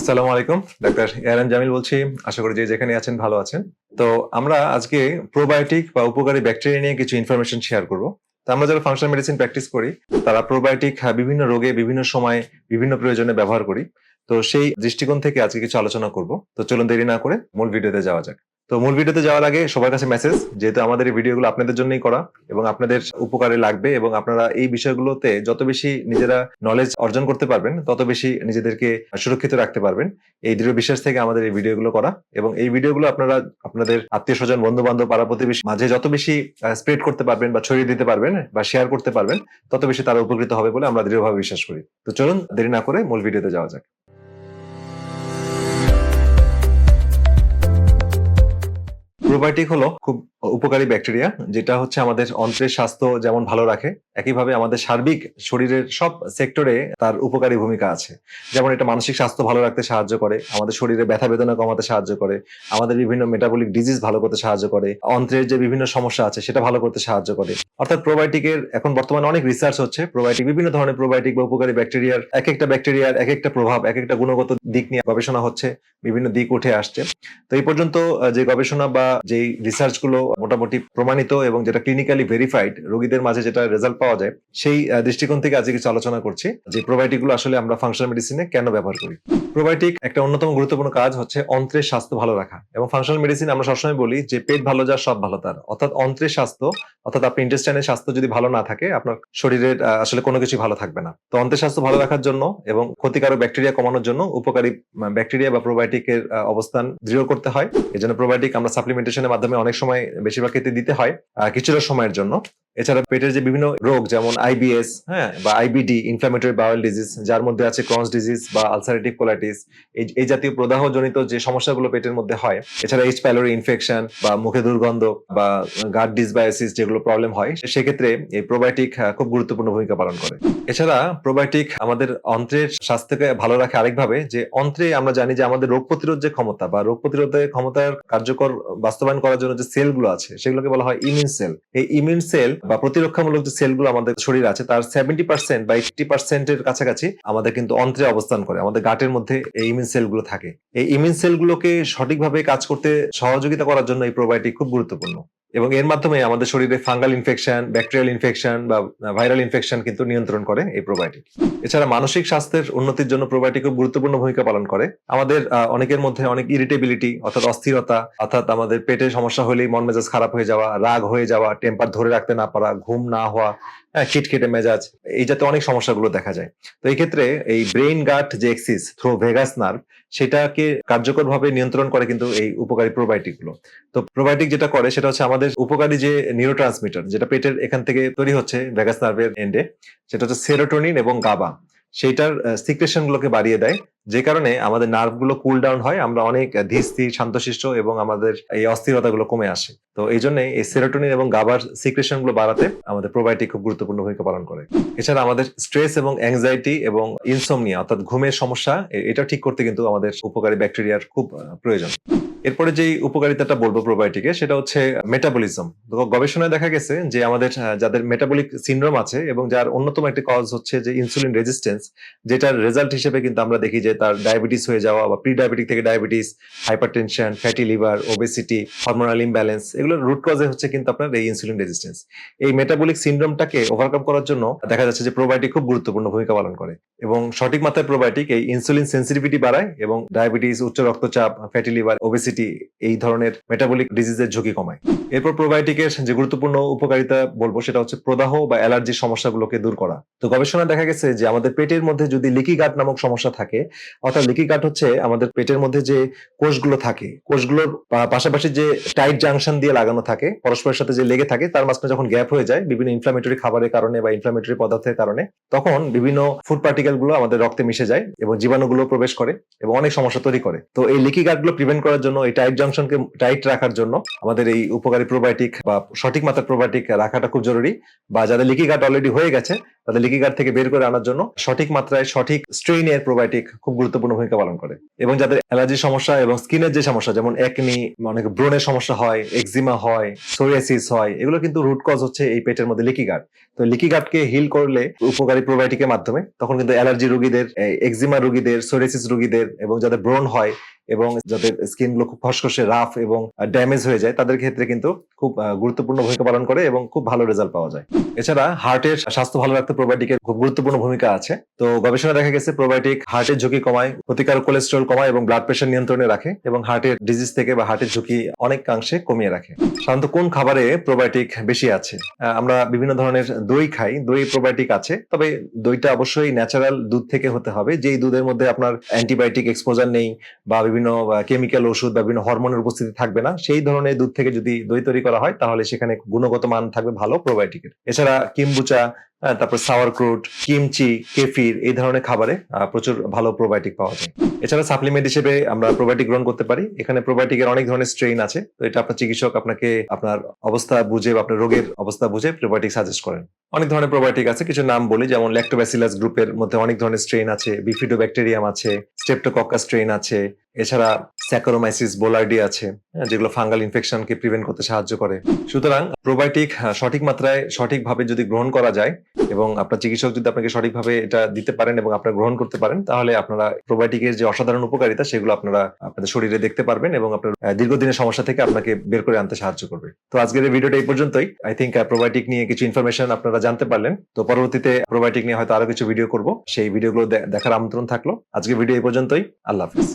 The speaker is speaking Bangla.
আসসালামু আলাইকুম, ডাক্তার এরান জামিল বলছি। আশা করি যে যেখানে আছেন ভালো আছেন। তো আমরা আজকে প্রোবায়োটিক বা উপকারী ব্যাকটেরিয়া নিয়ে কিছু ইনফরমেশন শেয়ার করব। তো আমরা যারা ফাংশনাল মেডিসিন প্র্যাকটিস করি, তারা প্রোবায়োটিক বিভিন্ন রোগে, বিভিন্ন সময়, বিভিন্ন প্রয়োজনে ব্যবহার করি। তো সেই দৃষ্টিকোণ থেকে আজকে কিছু আলোচনা করব। তো চলুন দেরি না করে মূল ভিডিওতে যাওয়া যাক। তো মূল ভিডিওতে যাওয়ার আগে সবার কাছে মেসেজ যেহেতু আমাদের এই ভিডিওগুলো আপনাদের জন্যই করা এবং আপনাদের উপকারে লাগবে এবং আপনারা এই বিষয়গুলোতে যত বেশি নিজেরা নলেজ অর্জন করতে পারবেন, তত বেশি নিজেদেরকে সুরক্ষিত রাখতে পারবেন। এই দৃঢ় বিশ্বাস থেকে আমাদের এই ভিডিওগুলো করা এবং এই ভিডিওগুলো আপনারা আপনাদের আত্মীয় স্বজন বন্ধু বান্ধব পাড়া প্রতিবেশী মাঝে যত বেশি স্প্রেড করতে পারবেন বা ছড়িয়ে দিতে পারবেন বা শেয়ার করতে পারবেন, তত বেশি তারা উপকৃত হবে বলে আমরা দৃঢ়ভাবে বিশ্বাস করি। তো চলুন দেরি না করে মূল ভিডিওতে যাওয়া যাক। প্রোবায়োটিক হলো খুব উপকারী ব্যাকটেরিয়া, যেটা হচ্ছে আমাদের অন্ত্রের স্বাস্থ্য যেমন ভালো রাখে, একইভাবে আমাদের সার্বিক শরীরের সব সেক্টরে তার উপকারী ভূমিকা আছে। যেমন এটা মানসিক স্বাস্থ্য ভালো রাখতে সাহায্য করে, আমাদের শরীরে ব্যথা বেদনা কমাতে সাহায্য করে, আমাদের বিভিন্ন মেটাবলিক ডিজিজ ভালো করতে সাহায্য করে, অন্ত্রের যে বিভিন্ন সমস্যা আছে সেটা ভালো করতে সাহায্য করে। অর্থাৎ প্রোবায়োটিকের এখন বর্তমানে অনেক রিসার্চ হচ্ছে প্রোবায়োটিক বিভিন্ন ধরনের প্রোবায়োটিক বা উপকারী ব্যাকটেরিয়ার এক একটা ব্যাকটেরিয়ার এক একটা প্রভাব এক একটা গুণগত দিক নিয়ে গবেষণা হচ্ছে, বিভিন্ন দিক উঠে আসছে। তো এই পর্যন্ত যে গবেষণা বা যেই রিসার্চগুলো মোটামুটি প্রমাণিত এবং যেটা ক্লিনিক্যালি ভেরিফাইড রোগীদের মাঝে যেটা রেজাল্ট পাওয়া যায়, সেই দৃষ্টিকোণ থেকে আজকে কিছু আলোচনা করছি যে প্রোবায়োটিকগুলো আসলে আমরা ফাংশনাল মেডিসিনে কেন ব্যবহার করি? প্রোবায়োটিক একটা অন্যতম গুরুত্বপূর্ণ কাজ হচ্ছে অন্ত্রের স্বাস্থ্য ভালো রাখা এবং ফাংশনাল মেডিসিন আমরা সবসময় বলি যে পেট ভালো যার সব ভালো তার। অর্থাৎ অন্ত্রের স্বাস্থ্য, অর্থাৎ আপনি ইন্টেস্টাইনের স্বাস্থ্য যদি ভালো না থাকে, আপনার শরীরের আসলে কোনো কিছু ভালো থাকবে না। তো অন্ত্রের স্বাস্থ্য ভালো রাখার জন্য এবং ক্ষতিকারক ব্যাকটেরিয়া কমানোর জন্য উপকারী ব্যাকটেরিয়া বা প্রোবায়োটিকের অবস্থান দৃঢ় করতে হয়। এই জন্য প্রোবায়োটিক আমরা সাপ্লিমেন্টেশনের মাধ্যমে অনেক সময় বেশিরভাগ ক্ষেত্রে দিতে হয় কিছুটা সময়ের জন্য। এছাড়া পেটের যে বিভিন্ন রোগ, যেমন আইবিএস হ্যাঁ বা আইবিডি ইনফ্লামেটরি বাউল ডিজিজ যার মধ্যে আছে ক্রনস ডিজিজ বা আলসারেটিভ কোলাইটিস এই জাতীয় প্রদাহ জনিত যে সমস্যাগুলো পেটের মধ্যে হয়, এছাড়া এইচ প্যালোরি ইনফেকশন বা মুখে দুর্গন্ধ বা গার্ড ডিসবায়োসিস যেগুলো প্রবলেম হয়, সেক্ষেত্রে এই প্রোবায়োটিক খুব গুরুত্বপূর্ণ ভূমিকা পালন করে। এছাড়া প্রোবায়োটিক আমাদের অন্ত্রের স্বাস্থ্যকে ভালো রাখে আরেকভাবে, যে অন্ত্রে আমরা জানি যে আমাদের রোগ প্রতিরোধ যে ক্ষমতা বা রোগ প্রতিরোধের ক্ষমতার কার্যকর বাস্তবায়ন করার জন্য যে সেলগুলো আছে, সেগুলোকে বলা হয় ইমিউন সেল এই ইমিউন সেল বা প্রতিরক্ষামূলক যে সেলগুলো আমাদের শরীর আছে, তার সেভেন্টি পার্সেন্ট বা এইটি পার্সেন্টের কাছাকাছি আমাদের কিন্তু অন্ত্রে অবস্থান করে। আমাদের গাটের মধ্যে এই ইমিউন সেলগুলো থাকে। এই ইমিউন সেলগুলোকে সঠিকভাবে কাজ করতে সহযোগিতা করার জন্য এই প্রোবায়োটিক খুব গুরুত্বপূর্ণ। এবং এর মাধ্যমে আমাদের শরীরে ফাঙ্গাল ইনফেকশন ব্যাকটেরিয়াল ইনফেকশন বা ভাইরাল ইনফেকশন কিন্তু নিয়ন্ত্রণ করে এই প্রোবায়োটিক এছাড়া মানসিক স্বাস্থ্যের উন্নতির জন্য প্রোবায়োটিক গুরুত্বপূর্ণ ভূমিকা পালন করে। আমাদের অনেকের মধ্যে অনেক ইরিটেবিলিটি অর্থাৎ অস্থিরতা, অর্থাৎ আমাদের পেটে সমস্যা হলেই মন মেজাজ খারাপ হয়ে যাওয়া, রাগ হয়ে যাওয়া টেম্পার ধরে রাখতে না পারা, ঘুম না হওয়া হ্যাঁ, খিটখিটে মেজাজ এই জাতীয় অনেক সমস্যাগুলো দেখা যায়। তো এই ক্ষেত্রে এই ব্রেইন গাট যে এক্সিস থ্রো ভেগাস নার্ভ সেটাকে কার্যকরভাবে নিয়ন্ত্রণ করে কিন্তু এই উপকারী প্রোবায়োটিকগুলো তো প্রোবায়োটিক যেটা করে সেটা হচ্ছে আমাদের উপকারী যে নিউরোট্রান্সমিটার যেটা পেটের এখান থেকে তৈরি হচ্ছে ভেগাস নার্ভের এন্ডে সেটা হচ্ছে সেরোটোনিন এবং গাবা সেইটার সিক্রেশন গুলোকে বাড়িয়ে দেয় যে কারণে আমাদের নার্ভগুলো কুল ডাউন হয়, আমরা অনেক ধীর শান্তশিষ্ট এবং আমাদের এই অস্থিরতা গুলো কমে আসে। তো এই জন্য এই সেরোটোনিন এবং গাবার সিক্রেশনগুলো বাড়াতে আমাদের প্রোবায়োটিক খুব গুরুত্বপূর্ণ ভূমিকা পালন করে। এছাড়া আমাদের স্ট্রেস এবং অ্যাংজাইটি এবং ইনসোমনিয়া অর্থাৎ ঘুমের সমস্যা এটা ঠিক করতে কিন্তু আমাদের উপকারী ব্যাকটেরিয়ার খুব প্রয়োজন। এরপরে যেই উপকারিতাটা বলব প্রোবায়োটিকে সেটা হচ্ছে মেটাবলিজম গবেষণায় দেখা গেছে যে আমাদের যাদের মেটাবলিক সিনড্রোম আছে এবং যার অন্যতম একটি কজ হচ্ছে যে ইনসুলিন রেজিস্ট্যান্স যেটার রেজাল্ট হিসেবে কিন্তু আমরা দেখি যে তার ডায়াবেটিস হয়ে যাওয়া বা প্রি ডায়াবেটিক থেকে diabetes hypertension fatty liver obesity hormonal imbalance এগুলোর রুট কজে হচ্ছে কিন্তু আপনার এই ইনসুলিন রেজিস্ট্যান্স এই মেটাবলিক সিনড্রোমটাকে ওভারকাম করার জন্য দেখা যাচ্ছে যে প্রোবায়োটিক খুব গুরুত্বপূর্ণ ভূমিকা পালন করে এবং সঠিক মাত্রায় প্রোবায়োটিক এই ইনসুলিন সেন্সিটিভিটি বাড়ায় এবং ডায়াবেটিস উচ্চ রক্তচাপ ফ্যাটি লিভার ওবেসিটি এই ধরনের মেটাবলিক ডিজিজের ঝুঁকি কমায়। এরপর প্রোবায়োটিকের যে গুরুত্বপূর্ণ উপকারিতা বলব সেটা হচ্ছে প্রদাহ বা অ্যালার্জির সমস্যাগুলোকে দূর করা। তো গবেষণা দেখা গেছে যে আমাদের পেটের মধ্যে যদি লিকি গাট নামক সমস্যা থাকে অর্থাৎ লিকি গাট হচ্ছে আমাদের পেটের মধ্যে যে কোষগুলো থাকে, কোষগুলোর পাশাপাশি যে টাইট জাংশন দিয়ে লাগানো থাকে, পরস্পরের সাথে যে লেগে থাকে, তার মাঝখানে যখন গ্যাপ হয়ে যায় বিভিন্ন ইনফ্লামেটরি খাবারের কারণে বা ইনফ্লামেটরি পদার্থের কারণে, তখন বিভিন্ন ফুড পার্টিকেলগুলো আমাদের রক্তে মিশে যায় এবং জীবাণুগুলো প্রবেশ করে এবং অনেক সমস্যা তৈরি করে। তো এই লিকি গাটগুলো প্রিভেন্ট করার জন্য, এই টাইট জাংশনকে টাইট রাখার জন্য আমাদের এই উপকারী প্রোবায়োটিক বা সঠিক মাত্রার প্রোবায়োটিক রাখাটা খুব জরুরি বা যাদের লিকি গাট অলরেডি হয়ে গেছে তাদের লিকি গার্ড থেকে বের করে আনার জন্য সঠিক মাত্রায় সঠিক স্ট্রেইনের প্রোবায়োটিক খুব গুরুত্বপূর্ণ ভূমিকা পালন করে। এবং যাদের অ্যালার্জির সমস্যা এবং স্কিনের যে সমস্যা, যেমন একনি অনেক ব্রণের সমস্যা হয় এক্সিমা হয় সোরিয়াসিস হয়, এগুলো কিন্তু রুট কজ হচ্ছে এই পেটের মধ্যে লিকি গার্ড তো লিকি গার্ডকে হিল করলে উপকারী প্রোবায়োটিকের মাধ্যমে, তখন কিন্তু অ্যালার্জি রোগীদের এক্সিমা রোগীদের সোরিয়াসিস রোগীদের এবং যাদের ব্রণ হয় এবং যাদের স্কিনগুলো খুব খসখসে রাফ এবং ড্যামেজ হয়ে যায়, তাদের ক্ষেত্রে কিন্তু খুব গুরুত্বপূর্ণ ভূমিকা পালন করে এবং খুব ভালো রেজাল্ট পাওয়া যায়। এছাড়া হার্টের স্বাস্থ্য ভালো রাখতে প্রোবায়োটিকের খুব গুরুত্বপূর্ণ ভূমিকা আছে। তো গবেষণা দেখা গেছে প্রোবায়োটিক হার্টের ঝুঁকি কমায়, ক্ষতিকারক কোলেস্ট্রল কমায় এবং ব্লাড প্রেশার নিয়ন্ত্রণে রাখে এবং হার্টের ডিজিজ থেকে বা হার্টের ঝুঁকি অনেকাংশে কমিয়ে রাখে। সাধারণত কোন খাবারে প্রোবায়োটিক বেশি আছে? আমরা বিভিন্ন ধরনের দই খাই, দই প্রোবায়োটিক আছে, তবে দইটা অবশ্যই ন্যাচারাল দুধ থেকে হতে হবে। যেই দুধের মধ্যে আপনার অ্যান্টিবায়োটিক এক্সপোজার নেই বা বিভিন্ন কেমিক্যাল ওষুধ বা বিভিন্ন হরমোনের উপস্থিতি থাকবে না, সেই ধরনের দুধ থেকে যদি দই তৈরি করা হয়, তাহলে সেখানে গুণগত মান থাকবে ভালো প্রোবায়োটিকের এছাড়া কিম্বুচা তারপর সাওয়ার ক্রুট কিমচি কেফির এই ধরনের খাবারে প্রচুর ভালো প্রোবায়োটিক পাওয়া যায়। এছাড়া সাপ্লিমেন্ট হিসেবে আমরা প্রোবায়োটিক গ্রহণ করতে পারি। এখানে প্রোবায়োটিকের অনেক ধরনের স্ট্রেইন আছে। তো এটা আপনার চিকিৎসক আপনাকে আপনার অবস্থা বুঝে বা আপনার রোগের অবস্থা বুঝে প্রোবায়োটিক সাজেস্ট করেন। অনেক ধরনের প্রোবায়োটিক আছে, কিছু নাম বলি, যেমন ল্যাক্টোব্যাসিলাস গ্রুপের মধ্যে অনেক ধরনের স্ট্রেইন আছে বিফিডোব্যাকটেরিয়াম আছে স্টেপটোকক্কা স্ট্রেইন আছে এছাড়া স্যাকারোমাইসিস বোলার্ডি আছে হ্যাঁ, যেগুলো ফাঙ্গাল ইনফেকশনকে প্রিভেন্ট করতে সাহায্য করে। সুতরাং প্রোবায়োটিক হ্যাঁ, সঠিক মাত্রায় সঠিকভাবে যদি গ্রহণ করা যায় এবং আপনার চিকিৎসক যদি আপনাকে সঠিকভাবে এটা দিতে পারেন এবং আপনারা গ্রহণ করতে পারেন তাহলে আপনারা প্রোবায়োটিকের যে অসাধারণ উপকারিতা সেগুলো আপনারা আপনাদের শরীরে দেখতে পারবেন এবং আপনার দীর্ঘদিনের সমস্যা থেকে আপনাকে বের করে আনতে সাহায্য করবে। তো আজকের এই ভিডিওটা এই পর্যন্তই। আই থিঙ্ক প্রোবায়োটিক নিয়ে কিছু ইনফরমেশন আপনারা জানতে পারলেন। তো পরবর্তীতে প্রোবায়োটিক নিয়ে হয়তো আরও কিছু ভিডিও করব। সেই ভিডিওগুলো দেখার আমন্ত্রণ থাকল। আজকে ভিডিও এই পর্যন্তই। আল্লাহ হাফিজ।